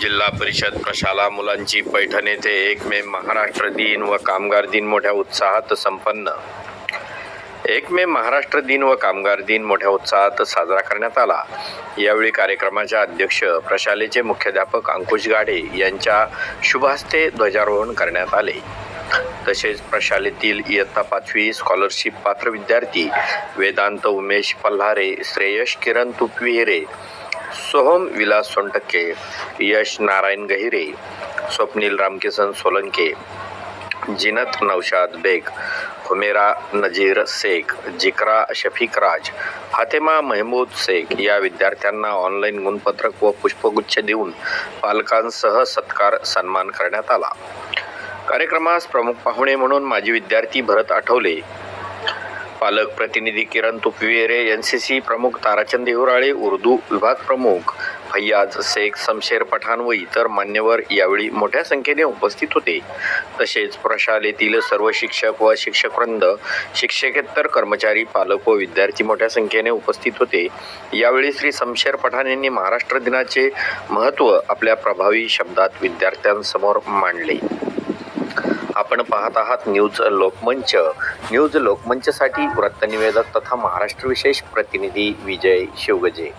जिल्हा परिषद प्रशाला मुलांची पैठण येथे एक मे महाराष्ट्र दिन व कामगार दिन मोठ्या उत्साहात संपन्न. एक मे महाराष्ट्र दिन व कामगार दिन मोठ्या उत्साहात साजरा करण्यात आला. यावेळी कार्यक्रमाच्या अध्यक्ष प्रशालेचे मुख्याध्यापक अंकुश गाडे यांच्या शुभहस्ते ध्वजारोहण करण्यात आले. तसेच प्रशालेतील इयत्ता पाचवी स्कॉलरशिप पात्र विद्यार्थी वेदांत उमेश पल्हारे श्रेयश किरण तुपविहिरे सोहम विलास सोनटक्के यश नारायण गहिरे स्वप्नील रामकिसन सोलंके जिनत नौशाद बेग हुमेरा नजीर शेख जिक्रा शफीक राज फातेमा महमूद शेख या विद्यार्थ्यांना ऑनलाईन गुणपत्रक व पुष्पगुच्छ देऊन पालकांसह सत्कार सन्मान करण्यात आला. कार्यक्रमास प्रमुख पाहुणे म्हणून माजी विद्यार्थी भरत आठवले. पालक प्रतिनिधी Kiran Tupvire N C C प्रमुख ताराचंद हिवराळे उर्दू विभाग प्रमुख फैयाज शेख समशेर पठाण व इतर मान्यवर यावेळी मोठ्या संख्येने उपस्थित होते. तसेच प्रशालेतील सर्व शिक्षक व शिक्षकवृंद शिक्षकेतर कर्मचारी पालक व विद्यार्थी मोठ्या संख्येने उपस्थित होते. यावेळी श्री समशेर पठाण यांनी महाराष्ट्र दिनाचे महत्त्व आपल्या प्रभावी शब्दात विद्यार्थ्यांसमोर मांडले. आपण पाहत आहात न्यूज लोकमंच. न्यूज लोकमंचसाठी वृत्तनिवेदक तथा महाराष्ट्र विशेष प्रतिनिधी विजय शिवगजे.